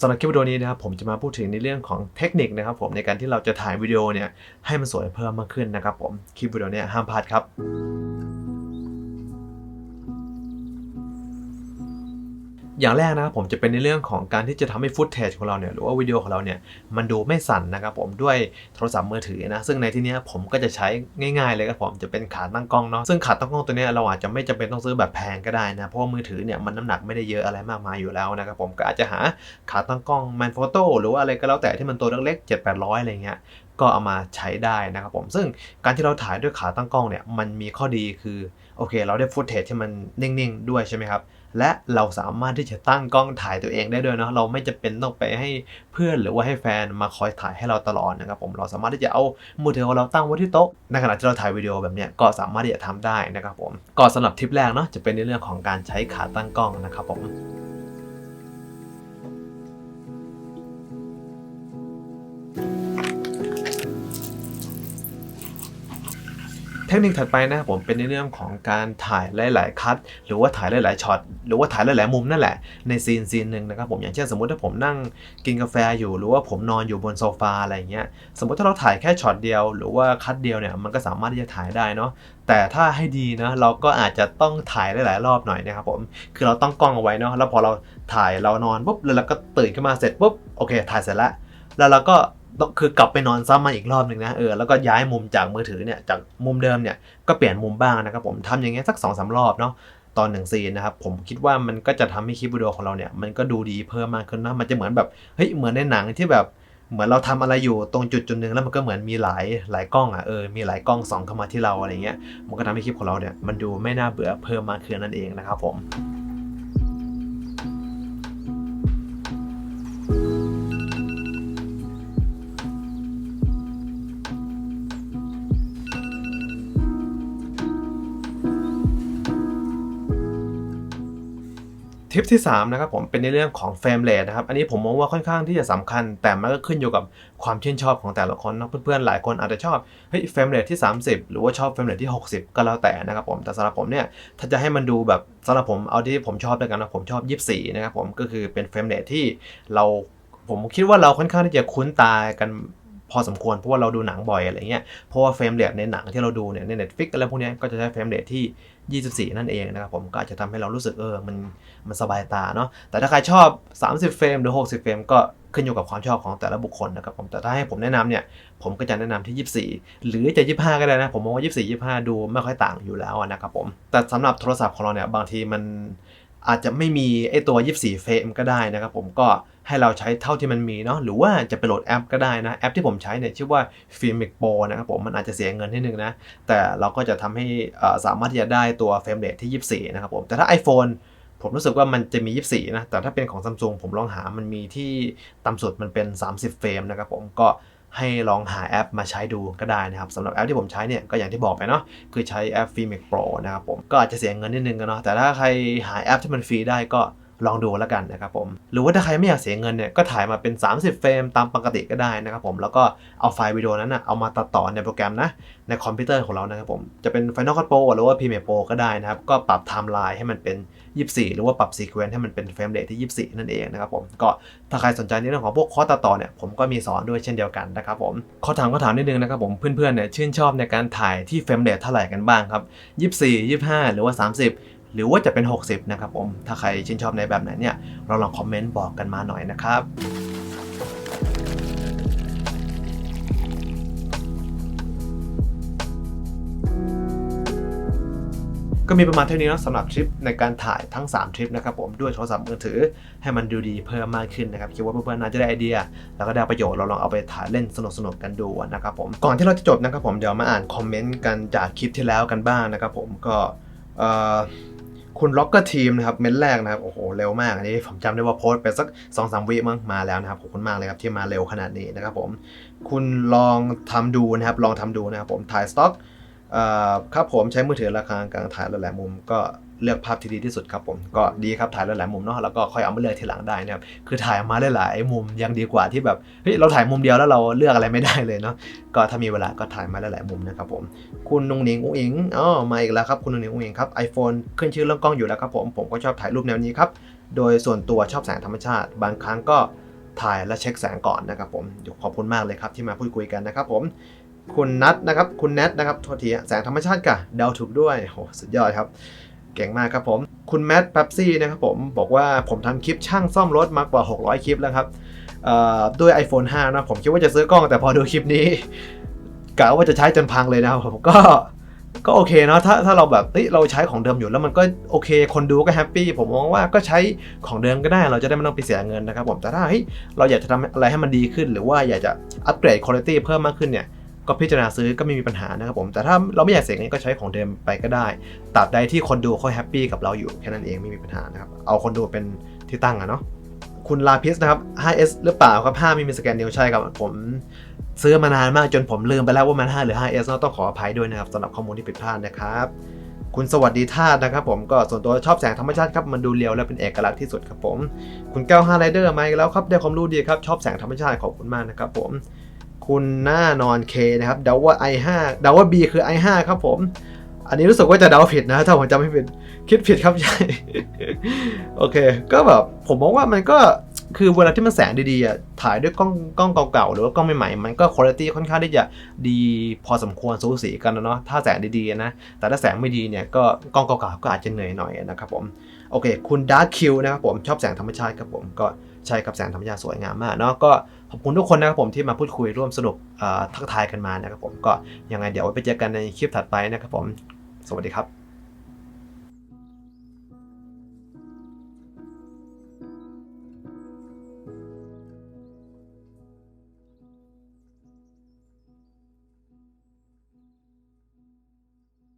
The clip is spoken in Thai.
สำหรับคลิปวิดีโอนี้นะครับผมจะมาพูดถึงในเรื่องของเทคนิคนะครับผมในการที่เราจะถ่ายวิดีโอเนี่ยให้มันสวยเพิ่มมากขึ้นนะครับผมคลิปวิดีโอเนี้ห้ามพลาดครับ อย่างแรกนะครับผมจะเป็นในเรื่องของการที่จะทำให้ฟุตเทจของเราเนี่ยหรือว่าวิดีโอของเราเนี่ยมันดูไม่สั่นนะครับผมด้วยโทรศัพท์มือถือนะซึ่งในที่นี้ผมก็จะใช้ง่าย ๆ เลยครับผมจะเป็นขาตั้งกล้องเนาะซึ่งขาตั้งกล้องตัวนี้เราอาจจะไม่จำเป็นต้องซื้อแบบแพงก็ได้นะเพราะว่ามือถือเนี่ยมันน้ำหนักไม่ได้เยอะอะไรมากมายอยู่แล้วนะครับผมก็อาจจะหาขาตั้งกล้องแมนโฟโต้หรือว่าอะไรก็แล้วแต่ที่มันตัวเล็กๆ7 8 0 0อะไรเงี้ยก็เอามาใช้ได้นะครับผม ซึ่งการที่เราถ่ายด้วยขาตั้งกล้องเนี่ย มันมีข้อดีคือ โอเค เราได้ฟุตเทจที่มันนิ่ง ๆ ด้วยใช่ไหมครับ และเราสามารถที่จะตั้งกล้องถ่ายตัวเองได้ด้วยเนาะเราไม่จะเป็นต้องไปให้เพื่อนหรือว่าให้แฟนมาคอยถ่ายให้เราตลอดนะครับผมเราสามารถที่จะเอามือถือของเราตั้งไว้ที่โต๊ะในขณะที่เราถ่ายวิดีโอแบบเนี้ยก็สามารถที่จะทำได้นะครับผมก็สำหรับทริปแรกเนาะจะเป็นในเรื่องของการใช้ขาตั้งกล้องนะครับผม เทคนิคถัดไปนะผมเป็นในเรื่องของการถ่ายหลาย ๆ คัดหรือว่าถ่ายหลาย ๆ ช็อตหรือว่าถ่ายหลาย ๆ มุมนั่นแหละในซีนซีนหนึ่งนะครับผมอย่างเช่นสมมติถ้าผมนั่งกินกาแฟอยู่ หรือว่าผมนอนอยู่บนโซฟาอะไรเงี้ยสมมติถ้าเราถ่ายแค่ช็อตเดียว หรือว่าคัดเดียวเนี่ยมันก็สามารถที่จะถ่ายได้เนาะแต่ถ้าให้ดีนะเราก็อาจจะต้องถ่ายหลาย ๆ รอบหน่อยนะครับผมคือเราต้องกล้องเอาไว้เนาะแล้วพอเราถ่ายเรานอนปุ๊บแล้วเราก็ตื่นขึ้นมาเสร็จปุ๊บโอเคถ่ายเสร็จแล้วแล้วเราก็ ต้องคือกลับไปนอนซ้ำมาอีกรอบหนึ่งนะเออแล้วก็ย้ายมุมจากมือถือเนี่ยจากมุมเดิมเนี่ยก็เปลี่ยนมุมบ้างนะครับผมทำอย่างเงี้ยสัก2อสารอบเนาะตอนหนึ่งซีนนะครับผมคิดว่ามันก็จะทำให้คลิปวิดีโอของเราเนี่ยมันก็ดูดีเพิ่มมากขึ้นนะมันจะเหมือนแบบเฮ้ยเหมือนในหนังที่แบบเหมือนเราทำอะไรอยู่ตรงจุดจุดหนึ่งแล้วมันก็เหมือนมีหลายหลายกล้องอะเออมีหลายกล้องส่องเข้ามาที่เราอะไรเงี้ยมันก็ทำให้คลิปของเราเนี่ยมันดูไม่น่าเบื่อเพิ่มมากขึ้นนั่นเองนะครับผม ทิปที่3นะครับผมเป็นในเรื่องของเฟรมเรทนะครับอันนี้ผมมองว่าค่อนข้างที่จะสำคัญ แต่มันก็ขึ้นอยู่กับความชื่นชอบของแต่ละคนนะเพื่อนๆหลายคนอาจจะชอบเฮ้ยเฟรมเรทที่ 30 หรือว่าชอบเฟรมเรทที่ 60 ก็แล้วแต่นะครับผมแต่สำหรับผมเนี่ยถ้าจะให้มันดูแบบสำหรับผมเอาที่ผมชอบด้วยกันนะผมชอบ 24นะครับผมก็คือเป็นเฟรมเรทที่เราผมคิดว่าเราค่อนข้างที่จะคุ้นตากัน พอสมควรเพราะว่าเราดูหนังบ่อยอะไรเงี้ยเพราะว่าเฟรมเรทในหนังที่เราดูเนี่ยใน Netflix อะไรพวกนี้ก็จะใช้เฟรมเรทที่ 24 นั่นเองนะครับผมก็อาจจะทำให้เรารู้สึกเออมันมันสบายตาเนาะแต่ถ้าใครชอบ 30 เฟรมหรือ 60 เฟรมก็ขึ้นอยู่กับความชอบของแต่ละบุคคลนะครับผมแต่ถ้าให้ผมแนะนำเนี่ยผมก็จะแนะนำที่ 24 หรือจะ 25 ก็ได้นะผมมองว่า 24 25 ดูไม่ค่อยต่างอยู่แล้วนะครับผมแต่สำหรับโทรศัพท์ของเราเนี่ยบางทีมัน อาจจะไม่มีไอตัว 24 เฟรมก็ได้นะครับผมก็ให้เราใช้เท่าที่มันมีเนาะหรือว่าจะไปโหลดแอปก็ได้นะ แอปที่ผมใช้เนี่ยชื่อว่า Filmic Pro นะครับผมมันอาจจะเสียเงินนิดนึงนะ แต่เราก็จะทำให้สามารถที่จะได้ตัวเฟรมเรทที่ 24 นะครับผม แต่ถ้า iPhone ผมรู้สึกว่ามันจะมี 24 นะ แต่ถ้าเป็นของ Samsung ผมลองหามันมีที่ต่ำสุดมันเป็น 30 เฟรมนะครับผมก็ ให้ลองหาแอปมาใช้ดูก็ได้นะครับสำหรับแอปที่ผมใช้เนี่ยก็อย่างที่บอกไปเนาะคือใช้แอป f i m a c Pro นะครับผมก็อาจจะเสียเงินนิดนึงกันเนาะแต่ถ้าใครหาแอปที่มันฟรีได้ก็ ลองดูแล้วกันนะครับผม หรือว่าถ้าใครไม่อยากเสียเงินเนี่ยก็ถ่ายมาเป็น 30 เฟรมตามปกติก็ได้นะครับผม แล้วก็เอาไฟล์วิดีโอนั้นนะเอามาตัดต่อในโปรแกรมนะ ในคอมพิวเตอร์ของเรานะครับผม จะเป็น Final Cut Pro หรือว่า Premiere Pro ก็ได้นะครับ ก็ปรับไทม์ไลน์ให้มันเป็น 24 หรือว่าปรับซีเควนซ์ให้มันเป็นเฟรมเรทที่ 24 นั่นเองนะครับผม ก็ถ้าใครสนใจในเรื่องของพวกคอร์สตัดต่อเนี่ยผมก็มีสอนด้วยเช่นเดียวกันนะครับผมข้อถามข้อถามนิดนึงนะครับผมเพื่อนๆเนี่ยชื่นชอบในการถ่ายที่เฟรมเรทเท่าไหร่กันบ้างครับ 24 25 หรือว่า 30 หรือว่าจะเป็น 60 นะครับผม ถ้าใครชื่นชอบในแบบไหนเนี่ย เราลองคอมเมนต์บอกกันมาหน่อยนะครับก็มีประมาณเท่านี้นะสำหรับทริปในการถ่ายทั้ง 3 ทริปนะครับผมด้วยโทรศัพท์มือถือให้มันดูดีเพิ่มมากขึ้นนะครับคิดว่าเพื่อนๆน่าจะได้ไอเดีย แล้วก็ได้ประโยชน์เราลองเอาไปถ่ายเล่นสนุกๆกันดูนะครับผมก่อนที่เราจะจบนะครับผมเดี๋ยวมาอ่านคอมเมนต์กันจากคลิปที่แล้วกันบ้างนะครับผมก็เอ่อ คุณล็อกเกอร์ทีมนะครับเม้นแรกนะครับโอ้โหเร็วมากอันนี้ผมจำได้ว่าโพสไปสัก2อสามวิมั้งมาแล้วนะครับขอบคุณมากเลยครับที่มาเร็วขนาดนี้นะครับผมคุณลองทำดูนะครับลองทำดูนะครับผมถ่ายสต็อกเอ่อครับผมใช้มือถือราคากลางถ่ายหลายๆมุมก็ เลือกภาพที่ดีที่สุดครับผมก็ดีครับถ่ายหลายๆมุมเนาะแล้วก็ค่อยเอามาเลือกทีหลังได้นะครับคือถ่ายมาหลายๆมุมยังดีกว่าที่แบบเฮ้ยเราถ่ายมุมเดียวแล้วเราเลือกอะไรไม่ได้เลยเนาะก็ถ้ามีเวลาก็ถ่ายมาหลายๆมุมนะครับผมคุณนุงหนิงอุ้งอิงอ๋อมาอีกแล้วครับคุณนุงหนิงอุ้งอิงครับ iPhone ขึ้นชื่อเรื่องกล้องอยู่แล้วครับผมผมก็ชอบถ่ายรูปแนวนี้ครับโดยส่วนตัวชอบแสงธรรมชาติ บางครั้งก็ถ่ายและเช็คแสงก่อนนะครับผมขอบคุณมากเลยครับที่มาพูดคุยกันนะครับผมคุณนัทนะครับคุณแนทนะครับโทษทีแสงธรรมชาติกะเดาถูกด้วยโหสุดยอดครับ เก่งมากครับผม คุณแมทแป๊บซี่นะครับผม บอกว่าผมทำคลิปช่างซ่อมรถมากกว่า 600 คลิปแล้วครับด้วย iPhone 5 นะ ผมคิดว่าจะซื้อกล้องแต่พอดูคลิปนี้กะว่าจะใช้จนพังเลยนะครับผมก็ก็โอเคเนาะถ้าถ้าเราแบบเฮ้ยเราใช้ของเดิมอยู่แล้วมันก็โอเค คนดูก็แฮปปี้ผมมองว่าก็ใช้ของเดิมก็ได้ เราจะได้ไม่ต้องไปเสียเงินนะครับผมแต่ถ้าเฮ้ยเราอยากจะทำอะไรให้มันดีขึ้น หรือว่าอยากจะอัปเกรดคุณภาพเพิ่มมากขึ้นเนี่ย ก็พิจารณาซื้อก็ไม่มีปัญหานะครับผม แต่ถ้าเราไม่อยากเสียเงินก็ใช้ของเดิมไปก็ได้ตราบใดที่คนดูเขาแฮปปี้กับเราอยู่แค่นั้นเองไม่มีปัญหานะครับ เอาคนดูเป็นที่ตั้งอะเนาะคุณลาพิสนะครับ 5S หรือเปล่าครับ5ไม่มีสแกนนิ้วใช่ครับผมซื้อมานานมากจนผมลืมไปแล้วว่ามัน 5 หรือ 5S เนอะต้องขออภัยด้วยนะครับสำหรับข้อมูลที่ผิดพลาดนะครับ คุณสวัสดีท่าสนะครับผมก็ส่วนตัวชอบแสงธรรมชาติครับมันดูเรียวและเป็นเอกลักษณ์ที่สุดครับผม คุณแก้ว5ไรเดอร์มาอีกแล้วครับได้ความรู้ดีครับชอบแสงธรรมชาติขอบคุณมากนะครับผม คุณหน้านอนเคนะครับเดาว่า i5 เดาว่า B คือ i5 ครับผม อันนี้รู้สึกว่าจะเดาผิดนะ ถ้าผมจำไม่ผิดคิดผิดครับใช่ โอเค ก็แบบผมมองว่ามันก็คือเวลาที่มันแสงดีๆอะถ่ายด้วยกล้องกล้องเก่าๆหรือว่ากล้องใหม่ๆมันก็คุณภาพค่อนข้างที่จะดีพอสมควรสูสีกันนะเนาะถ้าแสงดีๆนะแต่ถ้าแสงไม่ดีเนี่ยก็กล้องเก่าๆก็อาจจะเหนื่อยหน่อยนะครับผมโอเค คุณดาร์คคิวนะครับผมชอบแสงธรรมชาติครับผมก็ ใช่กับแสงธรรมชาติสวยงามมากเนาะก็ขอบคุณทุกคนนะครับผมที่มาพูดคุยร่วมสนุกทักทายกันมานะครับผมก็ยังไงเดี๋ยวไว้ไปเจอกันในคลิปถัดไปนะครับผม สวัสดีครับ